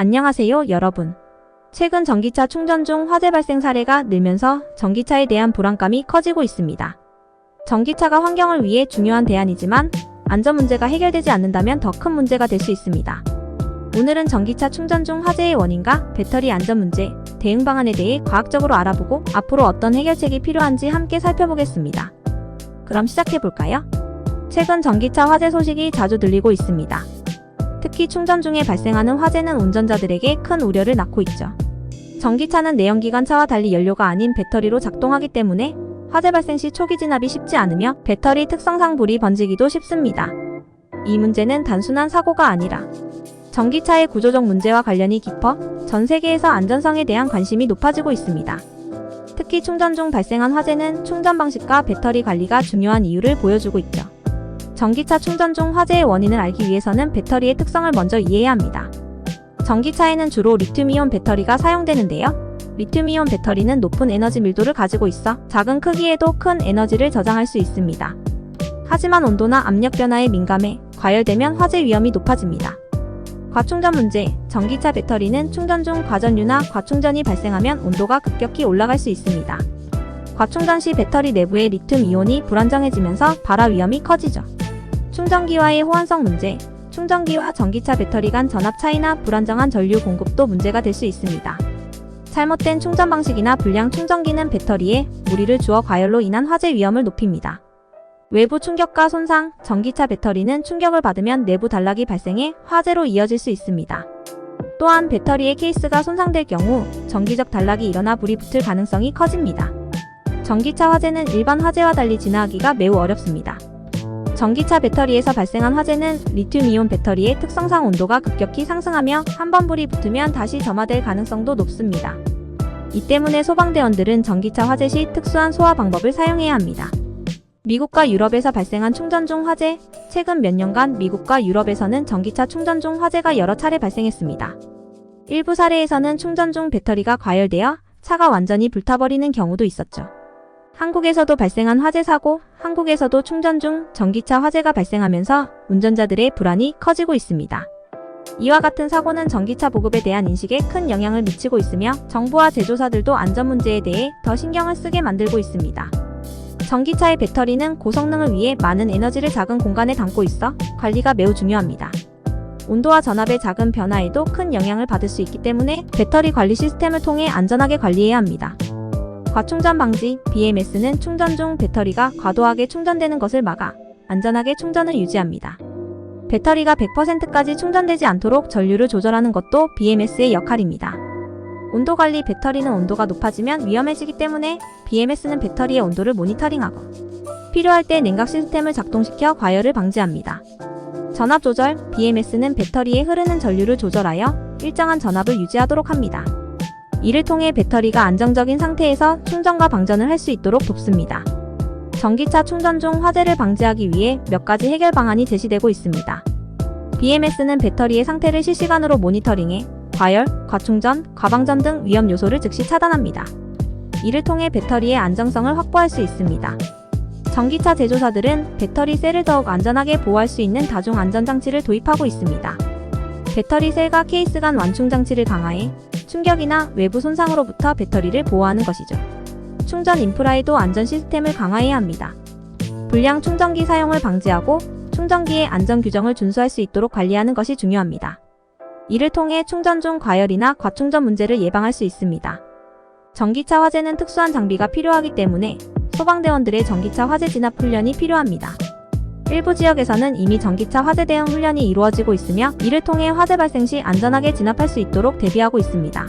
안녕하세요, 여러분. 최근 전기차 충전 중 화재 발생 사례가 늘면서 전기차에 대한 불안감이 커지고 있습니다. 전기차가 환경을 위해 중요한 대안이지만 안전 문제가 해결되지 않는다면 더 큰 문제가 될 수 있습니다. 오늘은 전기차 충전 중 화재의 원인과 배터리 안전 문제, 대응 방안에 대해 과학적으로 알아보고 앞으로 어떤 해결책이 필요한지 함께 살펴보겠습니다. 그럼 시작해볼까요? 최근 전기차 화재 소식이 자주 들리고 있습니다. 특히 충전 중에 발생하는 화재는 운전자들에게 큰 우려를 낳고 있죠. 전기차는 내연기관차와 달리 연료가 아닌 배터리로 작동하기 때문에 화재 발생 시 초기 진압이 쉽지 않으며 배터리 특성상 불이 번지기도 쉽습니다. 이 문제는 단순한 사고가 아니라 전기차의 구조적 문제와 관련이 깊어 전 세계에서 안전성에 대한 관심이 높아지고 있습니다. 특히 충전 중 발생한 화재는 충전 방식과 배터리 관리가 중요한 이유를 보여주고 있죠. 전기차 충전 중 화재의 원인을 알기 위해서는 배터리의 특성을 먼저 이해해야 합니다. 전기차에는 주로 리튬이온 배터리가 사용되는데요. 리튬이온 배터리는 높은 에너지 밀도를 가지고 있어 작은 크기에도 큰 에너지를 저장할 수 있습니다. 하지만 온도나 압력 변화에 민감해 과열되면 화재 위험이 높아집니다. 과충전 문제 전기차 배터리는 충전 중 과전류나 과충전이 발생하면 온도가 급격히 올라갈 수 있습니다. 과충전 시 배터리 내부의 리튬 이온이 불안정해지면서 발화 위험이 커지죠. 충전기와의 호환성 문제 충전기와 전기차 배터리 간 전압 차이나 불안정한 전류 공급도 문제가 될 수 있습니다. 잘못된 충전 방식이나 불량 충전기는 배터리에 무리를 주어 과열로 인한 화재 위험을 높입니다. 외부 충격과 손상, 전기차 배터리는 충격을 받으면 내부 단락이 발생해 화재로 이어질 수 있습니다. 또한 배터리의 케이스가 손상될 경우 전기적 단락이 일어나 불이 붙을 가능성이 커집니다. 전기차 화재는 일반 화재와 달리 진화하기가 매우 어렵습니다. 전기차 배터리에서 발생한 화재는 리튬이온 배터리의 특성상 온도가 급격히 상승하며 한 번 불이 붙으면 다시 점화될 가능성도 높습니다. 이 때문에 소방대원들은 전기차 화재 시 특수한 소화 방법을 사용해야 합니다. 미국과 유럽에서 발생한 충전 중 화재, 최근 몇 년간 미국과 유럽에서는 전기차 충전 중 화재가 여러 차례 발생했습니다. 일부 사례에서는 충전 중 배터리가 과열되어 차가 완전히 불타버리는 경우도 있었죠. 한국에서도 발생한 화재 사고, 한국에서도 충전 중 전기차 화재가 발생하면서 운전자들의 불안이 커지고 있습니다. 이와 같은 사고는 전기차 보급에 대한 인식에 큰 영향을 미치고 있으며 정부와 제조사들도 안전 문제에 대해 더 신경을 쓰게 만들고 있습니다. 전기차의 배터리는 고성능을 위해 많은 에너지를 작은 공간에 담고 있어 관리가 매우 중요합니다. 온도와 전압의 작은 변화에도 큰 영향을 받을 수 있기 때문에 배터리 관리 시스템을 통해 안전하게 관리해야 합니다. 과충전 방지 BMS는 충전 중 배터리가 과도하게 충전되는 것을 막아 안전하게 충전을 유지합니다. 배터리가 100%까지 충전되지 않도록 전류를 조절하는 것도 BMS의 역할입니다. 온도 관리 배터리는 온도가 높아지면 위험해지기 때문에 BMS는 배터리의 온도를 모니터링하고 필요할 때 냉각 시스템을 작동시켜 과열을 방지합니다. 전압 조절 BMS는 배터리에 흐르는 전류를 조절하여 일정한 전압을 유지하도록 합니다. 이를 통해 배터리가 안정적인 상태에서 충전과 방전을 할 수 있도록 돕습니다. 전기차 충전 중 화재를 방지하기 위해 몇 가지 해결 방안이 제시되고 있습니다. BMS는 배터리의 상태를 실시간으로 모니터링해 과열, 과충전, 과방전 등 위험 요소를 즉시 차단합니다. 이를 통해 배터리의 안정성을 확보할 수 있습니다. 전기차 제조사들은 배터리 셀을 더욱 안전하게 보호할 수 있는 다중 안전 장치를 도입하고 있습니다. 배터리 셀과 케이스 간 완충 장치를 강화해 충격이나 외부 손상으로부터 배터리를 보호하는 것이죠. 충전 인프라에도 안전 시스템을 강화해야 합니다. 불량 충전기 사용을 방지하고 충전기의 안전 규정을 준수할 수 있도록 관리하는 것이 중요합니다. 이를 통해 충전 중 과열이나 과충전 문제를 예방할 수 있습니다. 전기차 화재는 특수한 장비가 필요하기 때문에 소방대원들의 전기차 화재 진압 훈련이 필요합니다. 일부 지역에서는 이미 전기차 화재 대응 훈련이 이루어지고 있으며 이를 통해 화재 발생 시 안전하게 진압할 수 있도록 대비하고 있습니다.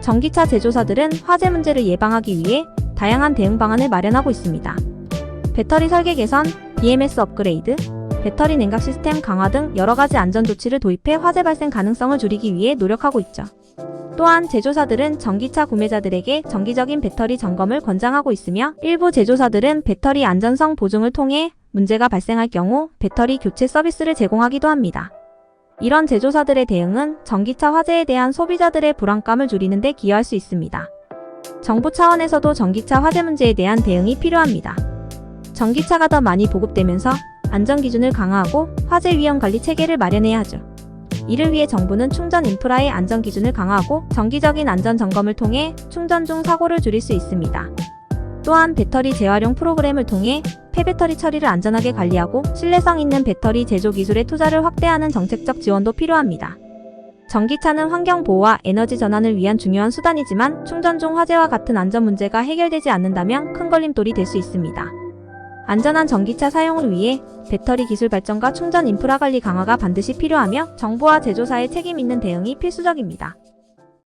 전기차 제조사들은 화재 문제를 예방하기 위해 다양한 대응 방안을 마련하고 있습니다. 배터리 설계 개선, BMS 업그레이드, 배터리 냉각 시스템 강화 등 여러 가지 안전 조치를 도입해 화재 발생 가능성을 줄이기 위해 노력하고 있죠. 또한 제조사들은 전기차 구매자들에게 정기적인 배터리 점검을 권장하고 있으며 일부 제조사들은 배터리 안전성 보증을 통해 문제가 발생할 경우 배터리 교체 서비스를 제공하기도 합니다. 이런 제조사들의 대응은 전기차 화재에 대한 소비자들의 불안감을 줄이는 데 기여할 수 있습니다. 정부 차원에서도 전기차 화재 문제에 대한 대응이 필요합니다. 전기차가 더 많이 보급되면서 안전 기준을 강화하고 화재 위험 관리 체계를 마련해야 하죠. 이를 위해 정부는 충전 인프라의 안전 기준을 강화하고 정기적인 안전 점검을 통해 충전 중 사고를 줄일 수 있습니다. 또한 배터리 재활용 프로그램을 통해 폐배터리 처리를 안전하게 관리하고 신뢰성 있는 배터리 제조 기술의 투자를 확대하는 정책적 지원도 필요합니다. 전기차는 환경 보호와 에너지 전환을 위한 중요한 수단이지만 충전 중 화재와 같은 안전 문제가 해결되지 않는다면 큰 걸림돌이 될 수 있습니다. 안전한 전기차 사용을 위해 배터리 기술 발전과 충전 인프라 관리 강화가 반드시 필요하며 정부와 제조사의 책임 있는 대응이 필수적입니다.